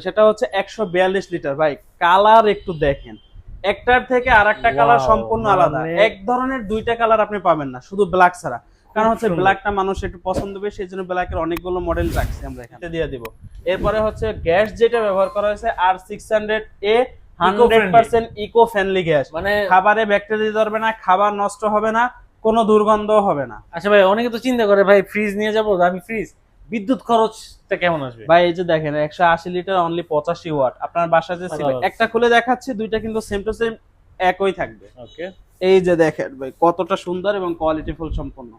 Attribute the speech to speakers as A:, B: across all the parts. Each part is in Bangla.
A: সেটা হচ্ছে একশো বিয়াল্লিশ লিটার। ভাই কালার একটু দেখেন। একটার থেকে আর একটা কালার সম্পূর্ণ আলাদা।
B: মানে-
A: এক ধরনের দুইটা কালার আপনি পাবেন না শুধু ব্ল্যাক ছাড়া। কারণ হচ্ছে ব্ল্যাকটা মানুষ একটু পছন্দ হবে সেই জন্য ব্ল্যাকের অনেকগুলো মডেল রাখছি আমরা এখানে। দিয়ে দিব। এরপরে হচ্ছে গ্যাস যেটা ব্যবহার করা হয়েছে R six hundred A hundred percent eco friendly gas.
B: মানে
A: খাবারে ব্যাকটেরিয়া ধরবে না খাবার নষ্ট হবে না কোনো দুর্গন্ধ হবে না।
B: আচ্ছা ভাই অনেকে তো চিন্তা করে ভাই ফ্রিজ নিয়ে যাব আমি ফ্রিজ বিদ্যুৎ খরচটা কেমন আসবে?
A: ভাই এই যে দেখেন একশো আশি লিটার অনলি পঁচাশি ওয়াট। আপনার বাসায় যে ছিল একটা খুলে দেখাচ্ছে দুইটা কিন্তু সেম টু সেম একই থাকবে।
B: ওকে
A: এই যে দেখেন ভাই কতটা সুন্দর এবং কোয়ালিটিফুল সম্পূর্ণ।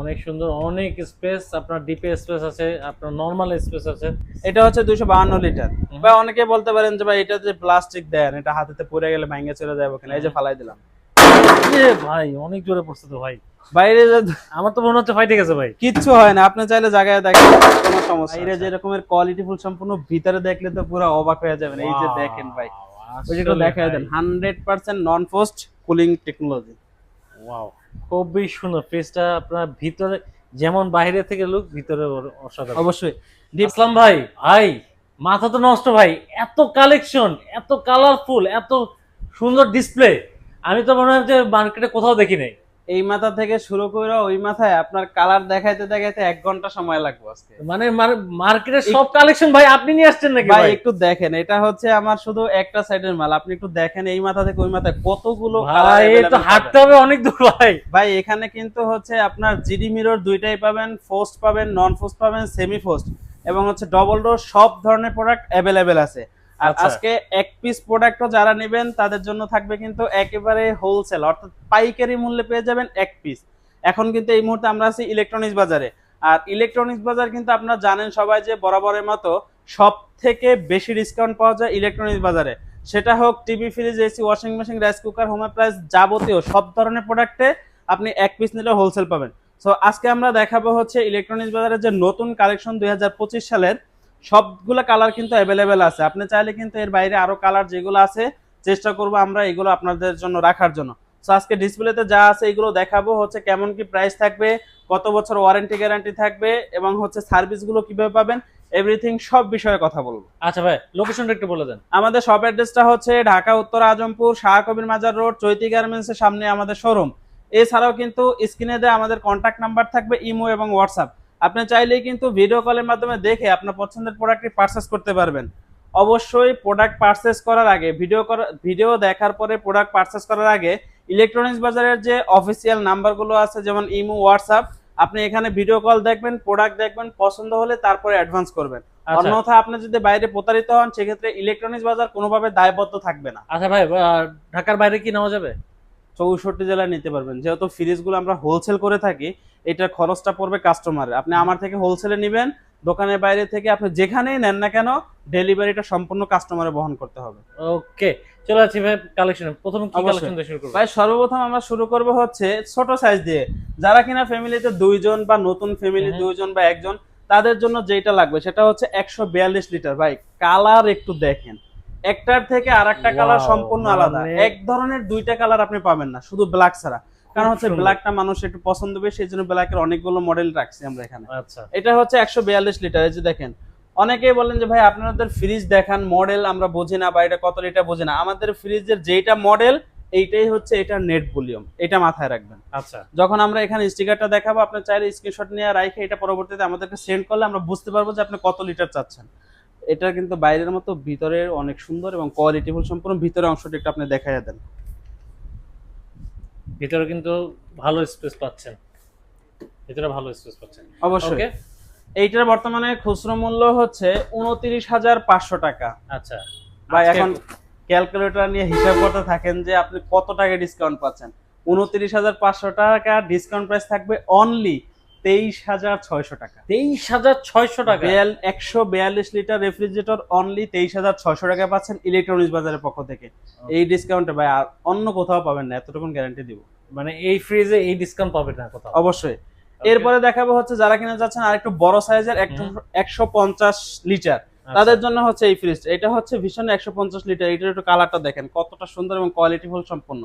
B: অনেক সুন্দর অনেক স্পেস আপনার ডিপে স্পেস আছে আপনার নর্মাল স্পেস আছে।
A: এটা হচ্ছে দুইশো বাহান্ন লিটার।
B: হুম।
A: বা অনেকে বলতে পারেন যে ভাই এটা যে প্লাস্টিক দেন এটা হাতেতে পড়ে গেলে ভাঙে চলে যাবে কিনা এই যে ফালাই দিলাম।
B: ভাই অনেক জোরে পড়ছে তো ভাই।
A: বাইরে
B: আমার তো মনে হচ্ছে ফাইটে গেছে ভাই।
A: কিচ্ছু হয় না আপনি চাইলে জায়গায় দেখেন কোনো সমস্যা বাইরে যে রকমের কোয়ালিটিফুল সম্পূর্ণ ভিতরে দেখলে তো পুরো অবাক হয়ে যাবেন। এই যে দেখেন ভাই ওই যে একটু দেখায় দেন। Hundred percent non frost cooling technology
B: wow খুবই সুন্দর। ফ্রিজটা আপনার ভিতরে যেমন বাইরে থেকে লুক ভিতরে অসাধারণ।
A: অবশ্যই।
B: আসলাম ভাই ভাই মাথা তো নষ্ট ভাই। এত কালেকশন এত কালারফুল এত সুন্দর ডিসপ্লে আমি তো মনে হয় যে মার্কেটে কোথাও দেখি নাই।
A: এই মাথা থেকে শুরু করে ওই মাথায় আপনার কালার দেখাইতে দেখাইতে এক ঘণ্টা সময় লাগবে আজকে।
B: মানে মার্কেটের সব কালেকশন ভাই আপনি নিয়ে আসছেন নাকি
A: ভাই একটু দেখেন এটা হচ্ছে আমার শুধু একটা সাইডের মাল। আপনি একটু দেখেন এই মাথা থেকে ওই মাথায় কতগুলো
B: ভাই এই তো হাঁটতে হবে অনেক দূর ভাই।
A: ভাই এখানে কিন্তু হচ্ছে আপনার জিডি মিরর দুইটাই পাবেন ফোস্ট পাবেন নন ফোস্ট পাবেন সেমি ফোস্ট এবং হচ্ছে ডবল ডোর সব ধরনের প্রোডাক্ট অ্যাভেলেবেল আছে। আর
B: আচ্ছা।
A: আজকে এক পিস প্রোডাক্টও যারা নেবেন তাদের জন্য থাকবে কিন্তু একেবারে হোলসেল অর্থাৎ পাইকারি মূল্যে পেয়ে যাবেন এক পিস এখন কিন্তু এই মুহূর্তে আমরা আছি ইলেকট্রনিক্স বাজারে। আর ইলেকট্রনিক্স বাজার কিন্তু আপনারা জানেন সবাই যে বরাবরের মতো সব থেকে বেশি ডিসকাউন্ট পাওয়া যায় ইলেকট্রনিক্স বাজারে। সেটা হোক TV fridge AC washing machine rice cooker home appliance যাবতীয় সব ধরনের প্রোডাক্টে আপনি এক পিস নিলে হোলসেল পাবেন। সো আজকে আমরা দেখাবো হচ্ছে ইলেকট্রনিক্স বাজারের যে নতুন কালেকশন দুই হাজার পঁচিশ সালের সবগুলো কালার কিন্তু অ্যাভেলেবেল আছে। আপনি চাইলে কিন্তু এর বাইরে আরও কালার যেগুলো আছে চেষ্টা করব আমরা এগুলো আপনাদের জন্য রাখার জন্য। সো আজকে ডিসপ্লেতে যা আছে এগুলো দেখাবো হচ্ছে কেমন কি প্রাইস থাকবে কত বছর ওয়ারেন্টি গ্যারান্টি থাকবে এবং হচ্ছে সার্ভিসগুলো কীভাবে পাবেন এভরিথিং সব বিষয়ে কথা বলব।
B: আচ্ছা ভাই লোকেশনটা একটু বলে দেন।
A: আমাদের শপ অ্যাড্রেসটা হচ্ছে ঢাকা উত্তর আজমপুর শাহ কবির মাজার রোড চৈতি গার্মেন্টস এর সামনে আমাদের শোরুম এছাড়াও কিন্তু স্ক্রিনে দেওয়া আমাদের কন্ট্যাক্ট নাম্বার থাকবে ইমো এবং হোয়াটসঅ্যাপ আপনি চাইলে কিন্তু ভিডিও কলের মাধ্যমে দেখে আপনার পছন্দের প্রোডাক্টটি পারচেস করতে পারবেন। অবশ্যই প্রোডাক্ট পারচেস করার আগে ভিডিও ভিডিও দেখার পরে প্রোডাক্ট পারচেস করার আগে ইলেকট্রনিক্স বাজারের যে অফিসিয়াল নাম্বারগুলো আছে যেমন ইমো হোয়াটসঅ্যাপ আপনি এখানে ভিডিও কল দেখবেন প্রোডাক্ট দেখবেন পছন্দ হলে তারপরে অ্যাডভান্স করবেন।
B: আচ্ছা।
A: অন্যথা আপনি যদি বাইরে প্রতারিত হন সেক্ষেত্রে ইলেকট্রনিক্স বাজার কোনোভাবে দায়বদ্ধ থাকবে না।
B: আচ্ছা ভাই ঢাকার বাইরে কি নেওয়া যাবে?
A: চৌষট্টি জেলায় নিতে পারবেন। যেহেতু ফ্রিজগুলো আমরা হোলসেল করে থাকি এটার খরচটা পড়বে কাস্টমারের আপনি আমার থেকে হোলসেলে নেবেন দোকানের বাইরে থেকে আপনি যেখানেই নেন না কেন ডেলিভারিটা সম্পূর্ণ কাস্টমারে বহন করতে হবে।
B: ওকে চলে যাচ্ছি ভাই কালেকশন প্রথম কি কালেকশন দিয়ে শুরু করব?
A: ভাই সর্বপ্রথম আমরা শুরু করব হচ্ছে ছোট সাইজ দিয়ে। যারা কিনা ফ্যামিলিতে দুইজন বা নতুন ফ্যামিলি দুইজন বা একজন তাদের জন্য যেটা লাগবে সেটা হচ্ছে একশো বিয়াল্লিশ লিটার ভাই কালার একটু দেখেন। একটার থেকে আর একটা কালার সম্পূর্ণ আলাদা।
B: মানে-
A: এক ধরনের দুইটা কালার আপনি পাবেন না শুধু ব্ল্যাক ছাড়া। কারণ হচ্ছে ব্ল্যাকটা মানুষ একটু পছন্দ হবে সেই জন্য ব্ল্যাকের অনেকগুলো মডেল রাখছি আমরা এখানে।
B: আচ্ছা।
A: এটা হচ্ছে একশো বিয়াল্লিশ লিটার এই যে দেখেন। অনেকেই বলেন যে ভাই আপনাদের ফ্রিজ দেখান মডেল আমরা বুঝি না বা এটা কত লিটার বুঝি না। আমাদের ফ্রিজের যেটা মডেল এইটাই হচ্ছে এটা নেট ভলিউম এটা মাথায় রাখবেন।
B: আচ্ছা।
A: যখন আমরা এখানে স্টিকারটা দেখাবো আপনি চাইলে স্ক্রিনশট নিয়ে রাখে এটা পরবর্তীতে আমাদেরকে সেন্ড করলে আমরা বুঝতে পারব যে আপনি কত লিটার চাচ্ছেন। এটা কিন্তু বাইরের মতো ভিতরে অনেক সুন্দর এবং কোয়ালিটিফুল সম্পূর্ণ ভিতরে অংশটা একটু আপনি দেখাই দেন।
B: ভিতরে কিন্তু ভালো স্পেস পাচ্ছেন। ভিতরে ভালো স্পেস পাচ্ছেন।
A: অবশ্যই। এইটার বর্তমানে খুচরো মূল্য হচ্ছে উনত্রিশ হাজার পাঁচশো টাকা।
B: আচ্ছা।
A: ভাই এখন ক্যালকুলেটর নিয়ে হিসাব করতে থাকেন যে আপনি কত টাকা ডিসকাউন্ট পাচ্ছেন। উনত্রিশ হাজার পাঁচশো টাকা ডিসকাউন্ট প্রাইস থাকবে অনলি তেইশ হাজার ছয়শো টাকা।
B: তেইশ হাজার ছয়শো টাকা?
A: একশো বিয়াল্লিশ লিটার রেফ্রিজারেটর অনলি তেইশ হাজার ছয়শো টাকা পাচ্ছেন ইলেকট্রনিক্স বাজারের পক্ষ থেকে। এই ডিসকাউন্টে ভাই আর অন্য কোথাও পাবেন না এতটুকু গ্যারান্টি দিব।
B: মানে এই ফ্রিজে এই ডিসকাউন্ট পাবেন না কোথাও।
A: অবশ্যই। এরপরে দেখাবো হচ্ছে যারা কিনা যাচ্ছেন আর একটু বড় সাইজের একশো পঞ্চাশ লিটার।
B: আচ্ছা।
A: তাদের জন্য হচ্ছে এই ফ্রিজ এটা হচ্ছে ভীষণ একশো পঞ্চাশ লিটার। এটার একটু কালারটা দেখেন কতটা সুন্দর এবং কোয়ালিটিফুল সম্পন্ন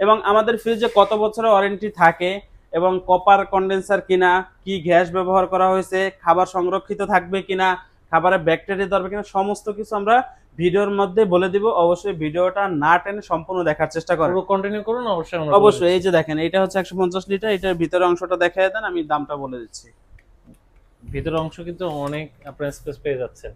A: এবং আমাদের ফ্রিজে কত বছরের ওয়ারেন্টি থাকে এবং কপার কন্ডেন্সার কিনা কি গ্যাস ব্যবহার করা হয়েছে খাবার সংরক্ষিত থাকবে কিনা খাবারে ব্যাকটেরিয়া ধরবে কিনা সমস্ত কিছু আমরা ভিডিওর মধ্যে বলে দিব। অবশ্যই ভিডিওটা না টেনে সম্পূর্ণ দেখার চেষ্টা করেন।
B: পুরো কন্টিনিউ করুন অবশ্যই আমরা
A: অবশ্যই এই যে দেখেন এটা হচ্ছে একশো পঞ্চাশ লিটার এটার ভিতরের অংশটা দেখাই দেন আমি দামটা বলে দিচ্ছি।
B: ভিতরের অংশ কিন্তু অনেক আপনার স্পেস পেয়ে যাচ্ছেন।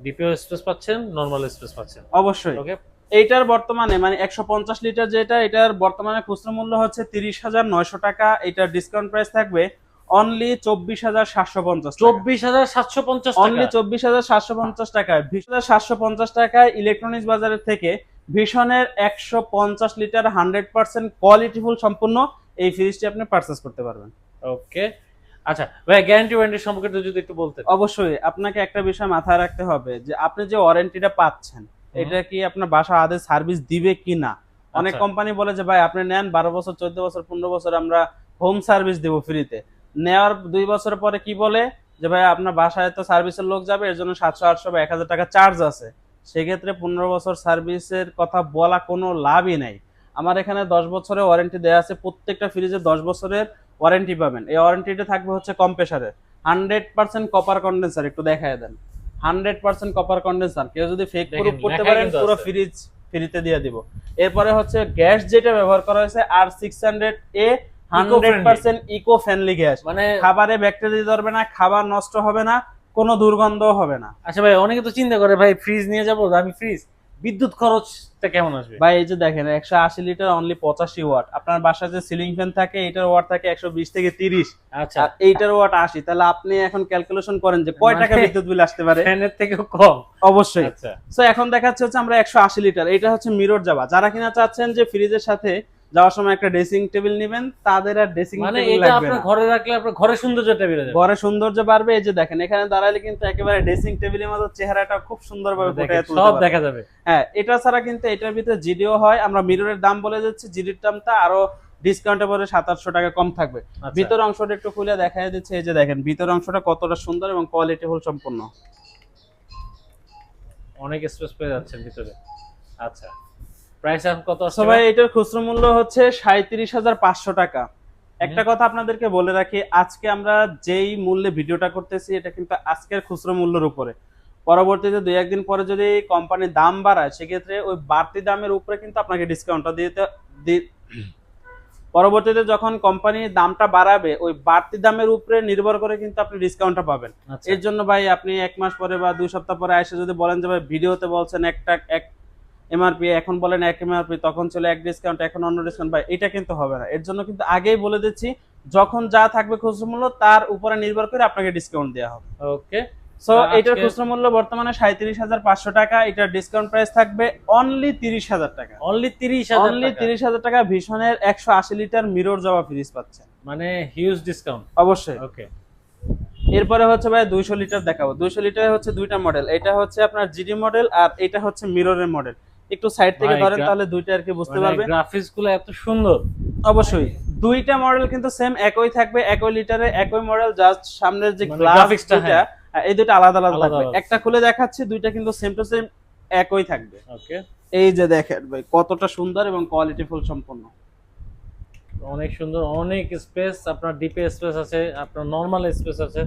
B: ডিপিও স্পেস পাচ্ছেন নরমাল স্পেস পাচ্ছেন।
A: অবশ্যই।
B: ওকে
A: এইটার বর্তমানে মানে একশো পঞ্চাশ লিটার যেটা এটার বর্তমানে খুচরো মূল্য হচ্ছে তিরিশ হাজার নয়শো টাকা। এটার ডিসকাউন্ট প্রাইস থাকবে অনলি চব্বিশ হাজার সাতশো পঞ্চাশ
B: চব্বিশ হাজার সাতশো পঞ্চাশ
A: অনলি চব্বিশ হাজার সাতশো পঞ্চাশ টাকায়। বিশ হাজার সাতশো পঞ্চাশ টাকায় ইলেকট্রনিক্স বাজারের থেকে ভীষণের একশো পঞ্চাশ লিটার হান্ড্রেড পার্সেন্ট কোয়ালিটিফুল সম্পূর্ণ এই ফ্রিজটি আপনি পারচেস করতে পারবেন।
B: ওকে আচ্ছা ভাই গ্যারান্টি ওয়ারেন্টি সম্পর্কে যদি একটু বলতেন।
A: অবশ্যই আপনাকে একটা বিষয় মাথায় রাখতে হবে যে আপনি যে ওয়ারেন্টিটা পাচ্ছেন এটা কি আপনার বাসা আদে সার্ভিস দিবে কি না? অনেক
B: আচ্ছা।
A: কোম্পানি বলে যে ভাই আপনি নেন বারো বছর চোদ্দ বছর পনেরো বছর আমরা হোম সার্ভিস দেবো ফ্রিতে নেওয়ার দুই বছর পরে কি বলে? যে ভাই আপনার বাসায় তো সার্ভিসের লোক যাবে এর জন্য সাতশো আটশো বা এক হাজার টাকা চার্জ আছে। সেক্ষেত্রে পনেরো বছর সার্ভিসের কথা বলা কোনো লাভই নাই। আমার এখানে দশ বছরের ওয়ারেন্টি দেওয়া আছে প্রত্যেকটা ফ্রিজে দশ বছরের ওয়ারেন্টি পাবেন। এই ওয়ারেন্টিটা থাকবে হচ্ছে কম্প্রেসারের হান্ড্রেড পার্সেন্ট কপার কন্ডেন্সার একটু দেখায় দেন। হান্ড্রেড পার্সেন্ট কপার কন্ডেন্সার কেউ যদি ফেক প্রুফ করতে পারেন পুরো ফ্রিজ ফ্রিতে দিয়ে দিব। এরপরে হচ্ছে গ্যাস যেটা ব্যবহার করা হয়েছে R six hundred A hundred percent eco friendly gas.
B: মানে
A: খাবারে ব্যাকটেরিয়া ধরবে না খাবার নষ্ট হবে না কোনো দুর্গন্ধ হবে না।
B: আচ্ছা ভাই অনেকে তো চিন্তা করে ভাই ফ্রিজ নিয়ে যাব আমি ফ্রিজ বিদ্যুৎ খরচটা কেমন আসবে?
A: ভাই এই যে দেখেন একশো আশি লিটার অনলি পঁচাশি ওয়াট আপনার বাসায় যে সিলিং ফ্যান থাকে এটার ওয়াট থাকে একশো বিশ থেকে তিরিশ।
B: আচ্ছা।
A: এইটার ওয়াট আশি। তাহলে আপনি এখন ক্যালকুলেশন করেন যে কয় টাকা
B: মানে-
A: বিদ্যুৎ বিল আসতে পারে।
B: ফ্যানের থেকে কম।
A: অবশ্যই।
B: আচ্ছা।
A: তো এখন দেখাচ্ছে হচ্ছে আমরা একশো আশি লিটার এটা হচ্ছে মিরর যাবা যারা কিনা চাচ্ছেন যে ফ্রিজের সাথে যাওয়ার সময় একটা ড্রেসিং টেবিল নেবেন তাদের আর ড্রেসিং
B: মানে এটা আপনার ঘরে রাখলে আপনার ঘরে সৌন্দর্যটা বেড়ে যাবে।
A: ঘরে সৌন্দর্য বাড়বে এই যে দেখেন এখানে দাঁড়ালে কিন্তু একেবারে ড্রেসিং টেবিলের মতো চেহারাটা খুব সুন্দরভাবে ফুটে তুলতে
B: সব দেখা যাবে।
A: হ্যাঁ এটা ছাড়া কিন্তু এটার ভিতরে জিডিও হয়। আমরা মিররের দাম বলে যাচ্ছি জিডির দামটা আরও ডিসকাউন্টে পরে সাত আটশো টাকা কম থাকবে।
B: আচ্ছা।
A: ভিতর অংশটা একটু খুলে দেখা দিচ্ছে এই যে দেখেন ভিতর অংশটা কতটা সুন্দর এবং কোয়ালিটিফুল সম্পূর্ণ।
B: অনেক স্পেস পেয়ে যাচ্ছেন ভিতরে। আচ্ছা। প্রাইস এখন কত আছে
A: সবাই এটার খুচরো মূল্য হচ্ছে সাঁত্রিশ হাজার পাঁচশো টাকা। একটা কথা আপনাদেরকে বলে রাখি আজকে আমরা যেই মূল্যে ভিডিওটা করতেছি এটা কিন্তু আজকের খুচরো মূল্যের উপরে। পরবর্তীতে দুই একদিন পরে যদি কোম্পানি দাম বাড়ায় সেক্ষেত্রে ওই বাড়তি দামের উপরে কিন্তু আপনাকে ডিসকাউন্টটা দিতে পরবর্তীতে যখন কোম্পানি দামটা বাড়াবে ওই বাড়তি দামের উপরে নির্ভর করে কিন্তু আপনি ডিসকাউন্টটা পাবেন।
B: আচ্ছা।
A: এর জন্য ভাই আপনি এক মাস পরে বা দুই সপ্তাহ পরে এসে যদি বলেন যে ভাই ভিডিওতে বলছেন একটা এক এমআরপি এখন বলেন এক এমআরপি তখন চলে এক ডিসকাউন্ট এখন অন্য ডিসকাউন্ট ভাই এটা কিন্তু হবে না। এর জন্য কিন্তু আগেই বলে দিচ্ছি যখন যা থাকবে খুচরো মূল্য তার উপরে নির্ভর করে আপনাকে ডিসকাউন্ট দেওয়া হবে।
B: ওকে
A: সো এটার খুচরো মূল্য বর্তমানে সাঁত্রিশ হাজার পাঁচশো টাকা এটার ডিসকাউন্ট প্রাইস থাকবে অনলি তিরিশ হাজার টাকা।
B: অনলি তিরিশ হাজার
A: অনলি তিরিশ হাজার টাকা ভীষণের একশো আশি লিটার মিরর জবা ফ্রিজ পাচ্ছেন
B: মানে হিউজ ডিসকাউন্ট
A: অবশ্যই।
B: ওকে
A: এরপরে হচ্ছে ভাই দুইশো লিটার দেখাবো। দুইশো লিটার হচ্ছে দুইটা মডেল এটা হচ্ছে আপনার জিডি মডেল আর এটা হচ্ছে মিররের মডেল একটু সাইড থেকে ধরেন তাহলে দুইটা আর কি বুঝতে
B: মানে
A: পারবে
B: গ্রাফিক্সগুলো এত সুন্দর।
A: অবশ্যই। দুইটা মডেল কিন্তু সেম একই থাকবে একই লিটারে একই মডেল জাস্ট সামনের যে
B: মানে
A: গ্লাস
B: graphics টা,
A: হ্যাঁ, এই দুটো আলাদা আলাদা থাকবে। একটা খুলে দেখাচ্ছি দুইটা কিন্তু সেম টু সেম একই থাকবে।
B: ওকে
A: এই যে দেখেন ভাই কতটা সুন্দর এবং কোয়ালিটিফুল সম্পূর্ণ
B: অনেক সুন্দর অনেক স্পেস আপনার ডিপে স্পেস আছে আপনার নরমাল স্পেস আছে।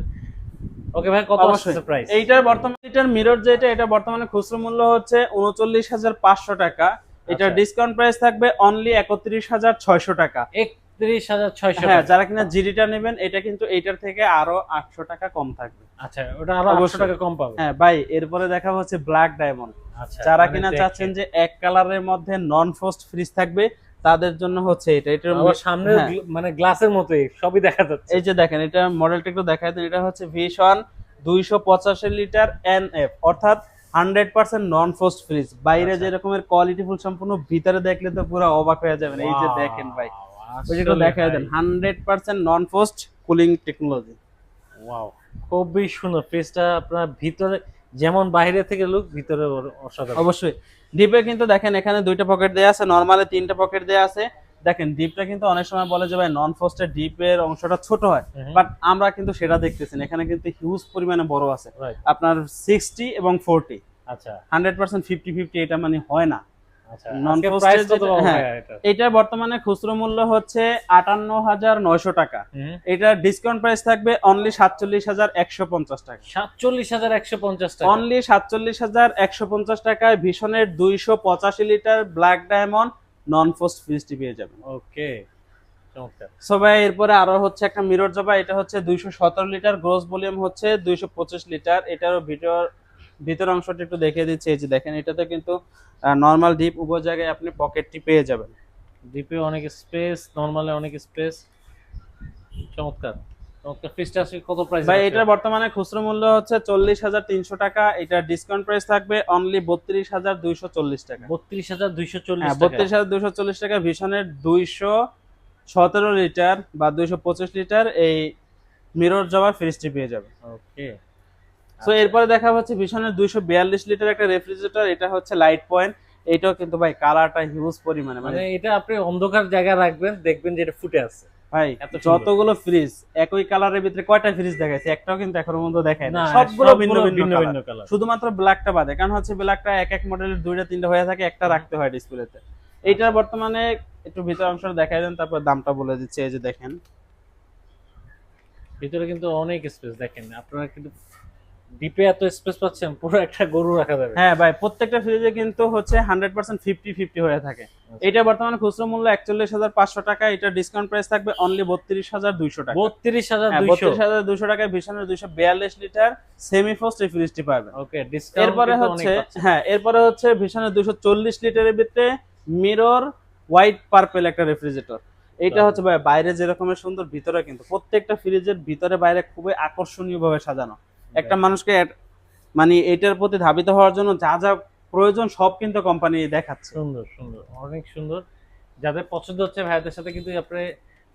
B: ওকে ভাই কত। আসছে প্রাইস
A: এইটার বর্তমানে এটার মিরর যেটা এটা বর্তমানে খুচরো মূল্য হচ্ছে উনচল্লিশ হাজার পাঁচশো টাকা। এটার
B: আচ্ছা।
A: ডিসকাউন্ট প্রাইস থাকবে অনলি একত্রিশ হাজার ছয়শো টাকা।
B: একত্রিশ হাজার ছয়শো
A: হ্যাঁ যারা কিনা জিডিটা নেবেন এটা কিন্তু এইটার থেকে আরও আটশো টাকা কম থাকবে।
B: আচ্ছা ওটা আরও আটশো
A: অবশ্যই।
B: টাকা কম পাবে।
A: হ্যাঁ ভাই এরপরে দেখা হচ্ছে ব্ল্যাক ডায়মন্ড
B: আচ্ছা
A: যারা
B: মানে
A: কিনা চাচ্ছেন যে এক কালারের মধ্যে নন ফ্রস্ট ফ্রিজ থাকবে তাদের জন্য হচ্ছে এটা এটার
B: আবার সামনে
A: হ্যাঁ।
B: মানে গ্লাসের মতোই সবই দেখা যাচ্ছে।
A: এই যে দেখেন এটা মডেলটা একটু দেখায় দেন এটা হচ্ছে ভিশন দুইশো পঁচাশি লিটার এন এফ অর্থাৎ hundred percent non frost fridge বাইরে। যে রকমের কোয়ালিটিফুল সম্পূর্ণ ভিতরে দেখলে তো পুরো অবাক হয়ে যাবেন। এই যে দেখেন ভাই। ওই যে দেখায় দেন hundred percent non frost cooling technology
B: wow, খুবই সুন্দর। ফ্রিজটা আপনার ভিতরে যেমন বাইরে থেকে লুক ভিতরে অসাধারণ।
A: অবশ্যই। ডিপে কিন্তু দেখেন এখানে দুইটা পকেট দেয়া আছে নর্মালে তিনটা পকেট দেয়া আছে। দেখেন ডিপটা কিন্তু অনেক সময় বলে যে ভাই নন ফোস্টের ডিপের অংশটা ছোট হয়। বাট আমরা কিন্তু সেটা দেখতেছি না। এখানে কিন্তু হিউজ পরিমাণে বড় আছে। আপনার সিক্সটি এবং ফোরটি
B: আচ্ছা।
A: হান্ড্রেড পার্সেন্ট ফিফটি ফিফটি এটা মানে হয় না।
B: আচ্ছা
A: হ্যাঁ।
B: ভাইয়া এটা?
A: এটা বর্তমানে খুচরো মূল্য হচ্ছে আটান্ন হাজার নয়শো টাকা।
B: হুম।
A: ডিসকাউন্ট প্রাইস থাকবে অনলি সাতচল্লিশ হাজার একশো পঞ্চাশ টাকা।
B: সাতচল্লিশ হাজার একশো পঞ্চাশ টাকা।
A: অনলি সাতচল্লিশ হাজার একশো পঞ্চাশ টাকায় ভীষণের দুইশো পঁচাশি litre black diamond non frost ফ্রিজটি পেয়ে যাবেন।
B: ওকে
A: সো ভাই এরপরে আরও হচ্ছে একটা মিরর জবা এটা হচ্ছে দুইশো সতেরো লিটার গ্রোস ভলিউম হচ্ছে দুইশো পঁচিশ লিটার এটারও ভিডিওর ভিতর অংশটা একটু দেখিয়ে দিচ্ছি এই যে দেখেন এটাতে কিন্তু নর্মাল ডিপ উভয় জায়গায় আপনি পকেটটি পেয়ে যাবেন।
B: ডিপে অনেক স্পেস নরমালে অনেক স্পেস চমৎকার। কত প্রাইস
A: ভাই এটার বর্তমানে খুচরো মূল্য হচ্ছে চল্লিশ হাজার তিনশো টাকা এটা ডিসকাউন্ট প্রাইস থাকবে অনলি বত্রিশ হাজার দুইশো চল্লিশ টাকা।
B: বত্রিশ হাজার দুইশো চল্লিশ
A: হ্যাঁ বত্রিশ হাজার দুইশো চল্লিশ টাকা ভীষণের দুইশো সতেরো লিটার বা দুইশো পঁচিশ লিটার এই মিরর জবা ফ্রিজটি পেয়ে যাবে
B: ওকে
A: তো এরপরে দেখা হচ্ছে ভীষণের দুইশো বিয়াল্লিশ লিটার একটা রেফ্রিজারেটর এটা হচ্ছে লাইট পয়েন্ট এটাও কিন্তু ভাই কালারটা হিউজ পরিমাণে
B: মানে
A: মানে
B: এটা আপনি অন্ধকার জায়গায় রাখবেন দেখবেন যে এটা ফুটে আছে।
A: ভাই যতগুলো ফ্রিজ একই কালারের ভিতরে কয়টা ফ্রিজ দেখাইছে? একটাও কিন্তু এখনও পর্যন্ত দেখায় না
B: না
A: সবগুলো ভিন্ন ভিন্ন
B: ভিন্ন ভিন্ন কালার
A: শুধুমাত্র ব্ল্যাকটা বাদে কারণ হচ্ছে ব্ল্যাকটা এক এক মডেলের দুইটা তিনটা হয়ে থাকে একটা রাখতে হয় ডিসপ্লেতে এইটার বর্তমানে একটু ভিতর অংশটা দেখাই দেন তারপর দামটা বলে দিচ্ছি এই যে দেখেন।
B: ভিতরে কিন্তু অনেক স্পেস দেখেন আপনারা কিন্তু ডিপে এত স্পেস পাচ্ছেন পুরো একটা গরু রাখা যাবে।
A: হ্যাঁ ভাই প্রত্যেকটা ফ্রিজে কিন্তু হচ্ছে হান্ড্রেড পার্সেন্ট ফিফটি ফিফটি হয়ে থাকে। এটা বর্তমানে খুচরো মূল্য একচল্লিশ হাজার পাঁচশো টাকা এটা ডিসকাউন্ট প্রাইস থাকবে অনলি বত্রিশ হাজার দুইশো টাকা।
B: বত্রিশ হাজার দুইশো।
A: বত্রিশ হাজার দুইশো টাকায় দুইশো বিয়াল্লিশ লিটার সেমি ফোস্ট এই ফ্রিজটি পাবেন।
B: ওকে
A: এরপরে হচ্ছে হ্যাঁ এরপরে হচ্ছে ভীষণের দুইশো চল্লিশ লিটারের ভিতরে মিরর হোয়াইট পার্পেল একটা রেফ্রিজারেটর এটা হচ্ছে ভাই বাইরে যেরকমের সুন্দর ভিতরে কিন্তু প্রত্যেকটা ফ্রিজের ভিতরে বাইরে খুবই আকর্ষণীয় ভাবে সাজানো। একটা মানুষকে মানে এটার প্রতি ধাবিত হওয়ার জন্য যা যা প্রয়োজন সব কিন্তু কোম্পানি দেখাচ্ছে।
B: সুন্দর সুন্দর, অনেক সুন্দর। যাদের পছন্দ হচ্ছে ভাইদের সাথে কিন্তু আপনি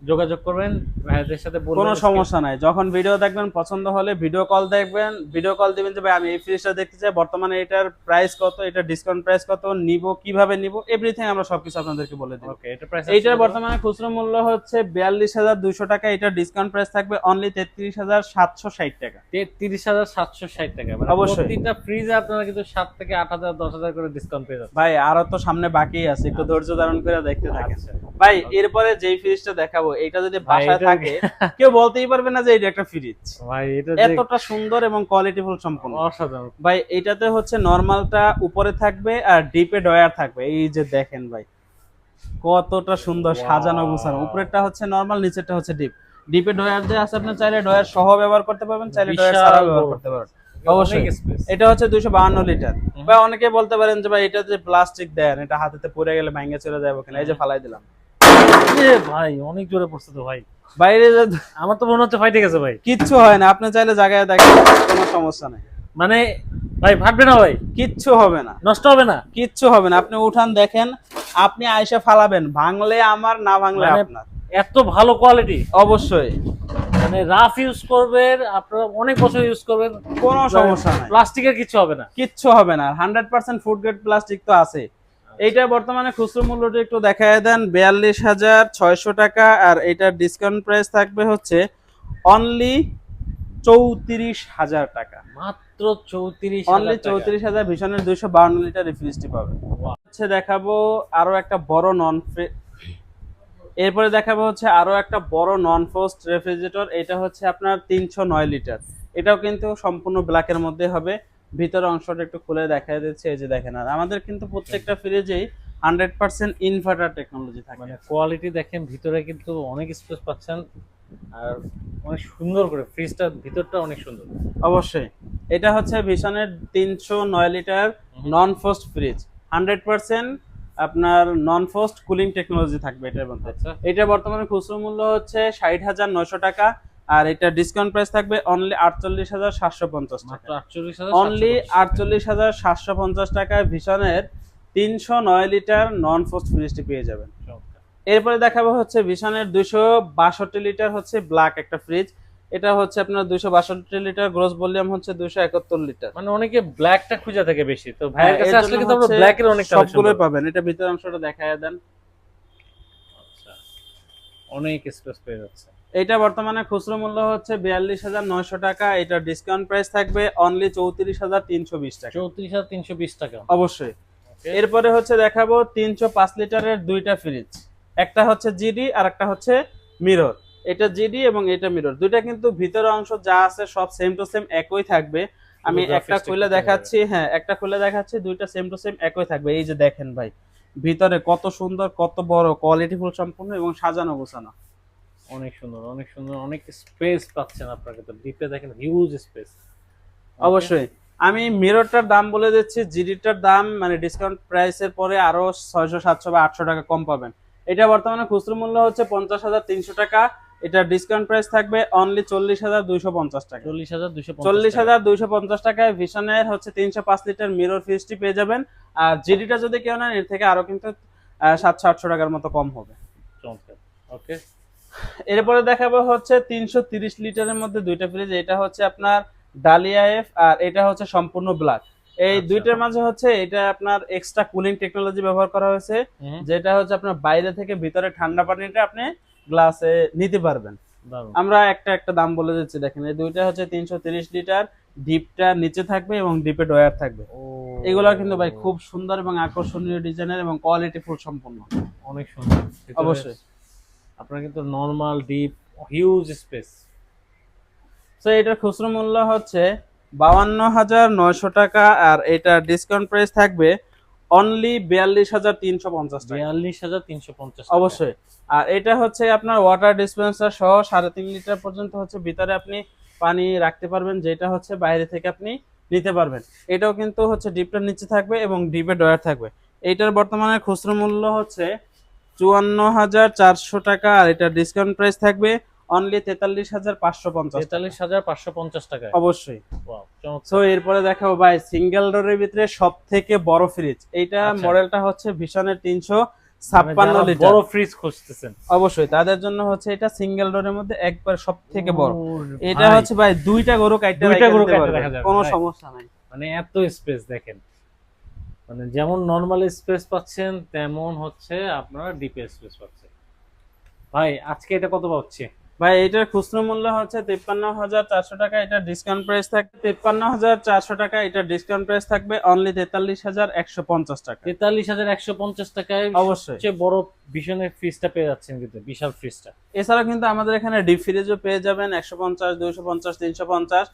B: যোগাযোগ করবেন ভাইয়াদের সাথে
A: কোনো সমস্যা নাই। যখন ভিডিও দেখবেন পছন্দ হলে ভিডিও কল দেখবেন ভিডিও কল দিবেন যে ভাই আমি এই ফ্রিজটা দেখতে চাই বর্তমানে এটার প্রাইস কত এটা ডিসকাউন্ট প্রাইস কত নিব কীভাবে নিব? এভরিথিং আমরা সবকিছু আপনাদেরকে বলে দিই
B: ওকে এটা প্রাইস
A: এইটার বর্তমানে খুচরো মূল্য হচ্ছে বিয়াল্লিশ হাজার দুইশো টাকা এটা ডিসকাউন্ট প্রাইস থাকবে অনলি তেত্রিশ হাজার সাতশো ষাট টাকা।
B: তিরিশ হাজার সাতশো ষাট টাকা মানে। প্রতিটা ফ্রিজে আপনারা কিন্তু সাত থেকে আট হাজার দশ হাজার করে ডিসকাউন্ট পেয়ে যাচ্ছেন।
A: ভাই আরও তো সামনে বাকি আছে একটু ধৈর্য ধারণ করে দেখতে থাকেন।
B: আচ্ছা।
A: ভাই এরপরে যেই ফ্রিজটা দেখাবো এটা যদি বাসায় থাকে কেউ বলতেই পারবে না যে এটা একটা ফ্রিজ
B: ভাই এটা
A: এতটা সুন্দর এবং কোয়ালিটিফুল সম্পূর্ণ
B: অসাধারণ।
A: ভাই এটাতে হচ্ছে নর্মালটা উপরে থাকবে আর ডিপে ডয়ার থাকবে। এই যে দেখেন ভাই কতটা সুন্দর সাজানো গুছানো। উপরেরটা হচ্ছে নর্মাল নিচেরটা হচ্ছে ডিপ ডিপে ডয়ার আছে আপনি চাইলে ডয়ার সহ ব্যবহার করতে পারবেন চাইলে ডয়ার ব্যবহার করতে পারবেন। অবশ্যই। এটা হচ্ছে দুইশো বাহান্ন লিটার। বা অনেকে বলতে পারেন যে ভাই এটা যে প্লাস্টিক দেন এটা হাতেতে পড়ে গেলে ভাঙে চলে যাবে কিনা এই যে ফালাই দিলাম।
B: ভাই অনেক জোরে পড়ছে তো ভাই।
A: বাইরে
B: আমার তো মনে হচ্ছে ফাইটে গেছে ভাই।
A: কিচ্ছু হয় না আপনি চাইলে জায়গায় দেখেন কোনো সমস্যা নেই।
B: মানে ভাই ফাটবে না ভাই?
A: কিচ্ছু হবে না।
B: নষ্ট হবে না?
A: কিচ্ছু হবে না। আপনি উঠান দেখেন আপনি আয়সা ফালাবেন ভাঙলে আমার না ভাঙলে
B: মানে-
A: আপনার।
B: এত ভালো কোয়ালিটি
A: অবশ্যই।
B: মানে রাফ ইউজ করবেন আপনারা অনেক বছর ইউজ করবেন
A: কোনো সমস্যা নাই।
B: প্লাস্টিকের কিছু হবে না।
A: কিচ্ছু হবে না। Hundred percent food grade plastic তো আছে। এইটা বর্তমানে খুচরো মূল্যটা একটু দেখায় দেন বিয়াল্লিশ হাজার ছয়শো টাকা আর এটার ডিসকাউন্ট প্রাইস থাকবে হচ্ছে অনলি চৌত্রিশ হাজার টাকা।
B: মাত্র চৌত্রিশ
A: অনলি চৌত্রিশ হাজার ভীষণের দুইশো বাউন্ন লিটার রিফ্রিজটি পাবে হচ্ছে দেখাবো আরও একটা বড় নন এরপরে দেখাবো হচ্ছে আরও একটা বড় নন ফোস্ট রেফ্রিজারেটর এটা হচ্ছে আপনার তিনশো নয় লিটার। এটাও কিন্তু সম্পূর্ণ ব্ল্যাকের মধ্যে হবে। ভিতর অংশটা একটু খুলে দেখা দিচ্ছে এই যে দেখেন। আর আমাদের কিন্তু প্রত্যেকটা ফ্রিজেই হান্ড্রেড পার্সেন্ট ইনভার্টার টেকনোলজি থাকে।
B: মানে কোয়ালিটি দেখেন ভিতরে কিন্তু অনেক স্পেস পাচ্ছেন আর অনেক সুন্দর করে ফ্রিজটার ভিতরটা অনেক সুন্দর।
A: অবশ্যই। এটা হচ্ছে ভীষণের তিনশো নয় litre non frost fridge hundred percent আপনার নন ফোস্ট কুলিং টেকনোলজি থাকবে এটার মধ্যে।
B: আচ্ছা।
A: এটা বর্তমানে খুচরো মূল্য হচ্ছে ষাট হাজার নয়শো টাকা। আর এটা ডিসকাউন্ট প্রাইস থাকবে অনলি আটচল্লিশ হাজার সাতশো পঞ্চাশ টাকা। অনলি আটচল্লিশ হাজার সাতশো পঞ্চাশ টাকায় ভীষণের তিনশো নয় লিটার নন ফোস্ট ফ্রিজটি পেয়ে যাবেন। এরপরে দেখাবো হচ্ছে ভীষণের দুশো বাষট্টি লিটার হচ্ছে ব্ল্যাক একটা ফ্রিজ এটা হচ্ছে আপনার দুশো বাষট্টি লিটার গ্রোস ভলিউম হচ্ছে দুশো একাত্তর লিটার।
B: মানে অনেকে ব্ল্যাকটা খুঁজে থাকে বেশি তো ভাইয়ের
A: হ্যাঁ,
B: কাছে আসলে কিন্তু আমরা ব্ল্যাকের অনেক
A: সবগুলোই পাবেন। এটা ভিতর অংশটা দেখায় দেন।
B: আচ্ছা। অনেক স্পেস পেয়ে যাচ্ছে।
A: এটা বর্তমানে খুচরো মূল্য হচ্ছে বিয়াল্লিশ হাজার নয়শো টাকা। এটা ডিসকাউন্ট প্রাইস থাকবে অনলি চৌত্রিশ হাজার তিনশো বিশ টাকা।
B: চৌত্রিশ হাজার তিনশো বিশ টাকা।
A: অবশ্যই। এরপরে হচ্ছে দেখাবো তিনশো পাঁচ লিটারের দুইটা ফ্রিজ একটা হচ্ছে জিডি আর একটা হচ্ছে মিরর। এটা জিডি এবং এটা মিরর। দুইটা কিন্তু ভিতরের অংশ যা আছে সব সেম টু সেম একই থাকবে। আমি একটা খুলে দেখাচ্ছি হ্যাঁ একটা খুলে দেখাচ্ছি দুইটা সেম টু সেম একই থাকবে। এই যে দেখেন ভাই ভিতরে কত সুন্দর কত বড় কোয়ালিটিফুল সম্পূর্ণ এবং সাজানো গোছানো।
B: অনেক সুন্দর অনেক সুন্দর অনেক স্পেস পাচ্ছেন আপনাকে তো ডিপে দেখেন হিউজ স্পেস
A: অবশ্যই। আমি মিররটার দাম বলে দিচ্ছি জিডিটার দাম মানে ডিসকাউন্ট প্রাইসের পরে আরও ছয়শো সাতশো বা আটশো টাকা কম পাবেন। এটা বর্তমানে খুচরো মূল্য হচ্ছে পঞ্চাশ হাজার তিনশো টাকা। এটা ডিসকাউন্ট প্রাইস থাকবে অনলি চল্লিশ হাজার দুইশো পঞ্চাশ টাকা।
B: চল্লিশ হাজার দুশো
A: চল্লিশ হাজার দুইশো পঞ্চাশ টাকায় ভিশনের হচ্ছে তিনশো পাঁচ লিটার মিরর ফিজটি পেয়ে যাবেন। আর জিডিটা যদি কেউ নেন এর থেকে আরও কিন্তু সাতশো আটশো টাকার মতো কম হবে।
B: ওকে
A: এরপরে দেখাবো হচ্ছে তিনশো তিরিশ লিটারের মধ্যে দুইটা ফ্রিজ এটা হচ্ছে আপনার ডালিয়া এফ আর এটা হচ্ছে সম্পূর্ণ ব্ল্যাক এই
B: আচ্ছা।
A: দুইটার মাঝে হচ্ছে এটা আপনার এক্সট্রা কুলিং টেকনোলজি ব্যবহার করা হয়েছে যেটা হচ্ছে আপনার বাইরে থেকে ভিতরে ঠান্ডা পানিটা আপনি গ্লাসে নিতে পারবেন। আমরা একটা একটা দাম বলে দিচ্ছি দেখেন এই দুইটা হচ্ছে তিনশো তিরিশ লিটার ডিপটা নিচে থাকবে এবং ডিপে ডয়ার থাকবে। এগুলো কিন্তু ভাই খুব সুন্দর এবং আকর্ষণীয় ডিজাইনের এবং কোয়ালিটি ফুল সম্পূর্ণ।
B: অনেক সুন্দর।
A: অবশ্যই।
B: আপনার কিন্তু normal deep huge space
A: so এটার খুচরো মূল্য হচ্ছে বাউান্ন হাজার নয়শো টাকা আর এটা ডিসকাউন্ট প্রাইস থাকবে অনলি বিয়াল্লিশ হাজার তিনশো পঞ্চাশ
B: বিয়াল্লিশ হাজার তিনশো পঞ্চাশ
A: অবশ্যই। আর এটা হচ্ছে আপনার ওয়াটার ডিসপেন্সার সহ সাড়ে তিন লিটার পর্যন্ত হচ্ছে ভিতরে আপনি পানি রাখতে পারবেন যেটা হচ্ছে বাইরে থেকে আপনি নিতে পারবেন। এটাও কিন্তু হচ্ছে ডিপটার নিচে থাকবে এবং ডিপে ডয়ার থাকবে। এইটার বর্তমানে খুচরো মূল্য হচ্ছে চুয়ান্ন হাজার চারশো টাকা আর এটা ডিসকাউন্ট প্রাইস থাকবে অনলি তেতাল্লিশ হাজার পাঁচশো পঞ্চাশ
B: তেতাল্লিশ হাজার পাঁচশো পঞ্চাশ টাকা
A: অবশ্যই। সো এরপরে দেখাবো ভাই সিঙ্গেল ডোরের ভিতরে সব থেকে বড় ফ্রিজ এইটা
B: আচ্ছা।
A: মডেলটা হচ্ছে ভীষণের তিনশো ছাপ্পান্ন
B: মানে
A: লিটার
B: বড় ফ্রিজ খুঁজতেছেন।
A: অবশ্যই তাদের জন্য হচ্ছে এটা সিঙ্গেল ডোরের মধ্যে একবার সব থেকে বড় এটা হচ্ছে ভাই দুইটা গরু কাটতে
B: দুইটা গরু কাইটে রাখা যাবে,
A: কোনো সমস্যা নাই।
B: মানে এত স্পেস দেখেন। মানে যেমন নর্মাল স্পেস পাচ্ছেন তেমন হচ্ছে আপনারা ডিপে স্পেস পাচ্ছেন। ভাই আজকে এটা কত পাচ্ছি?
A: ভাই এটার খুচরো মূল্য হচ্ছে তিপ্পান্ন হাজার চারশো টাকা এটা ডিসকাউন্ট প্রাইস থাকবে তিপ্পান্ন হাজার চারশো টাকা এটা ডিসকাউন্ট প্রাইস থাকবে অনলি তেতাল্লিশ হাজার একশো পঞ্চাশ টাকা।
B: তেতাল্লিশ হাজার একশো পঞ্চাশ টাকায়
A: অবশ্যই।
B: সবচেয়ে বড় ভীষণের ফ্রিজটা পেয়ে যাচ্ছেন কিন্তু বিশাল ফ্রিজটা
A: এছাড়াও কিন্তু আমাদের এখানে ডিপ ফ্রিজও পেয়ে যাবেন একশো পঞ্চাশ দুইশো পঞ্চাশ তিনশো পঞ্চাশ।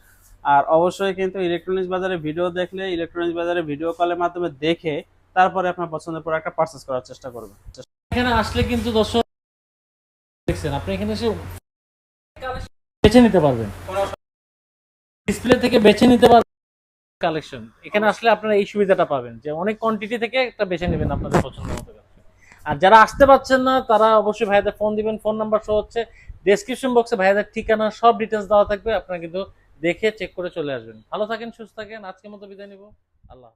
A: আর অবশ্যই কিন্তু ইলেকট্রনিক্স বাজারে ভিডিও দেখলে ইলেকট্রনিক্স বাজারে ভিডিও কলের মাধ্যমে দেখে তারপরে আপনার পছন্দের প্রোডাক্টটা পারচেস করার চেষ্টা করবেন।
B: এখানে আসলে কিন্তু দর্শক, দেখছেন, আপনি এখানে এসে বেছে নিতে পারবেন। ডিসপ্লে থেকে বেছে নিতে পারবেন কালেকশন এখানে আসলে আপনারা এই সুবিধাটা পাবেন যে অনেক কোয়ান্টিটি থেকে একটা বেছে নেবেন আপনাদের পছন্দ মতো আর যারা আসতে পারছেন না, তারা অবশ্যই ভাইয়াদের ফোন দিবেন। ফোন নাম্বার শো হচ্ছে ডেসক্রিপশন বক্সে ভাইয়াদের ঠিকানা, সব ডিটেলস দেওয়া থাকবে। আপনারা কিন্তু দেখে চেক করে চলে আসবেন। ভালো থাকেন সুস্থ থাকেন। আজকের মতো বিদায় নিব। আল্লাহ।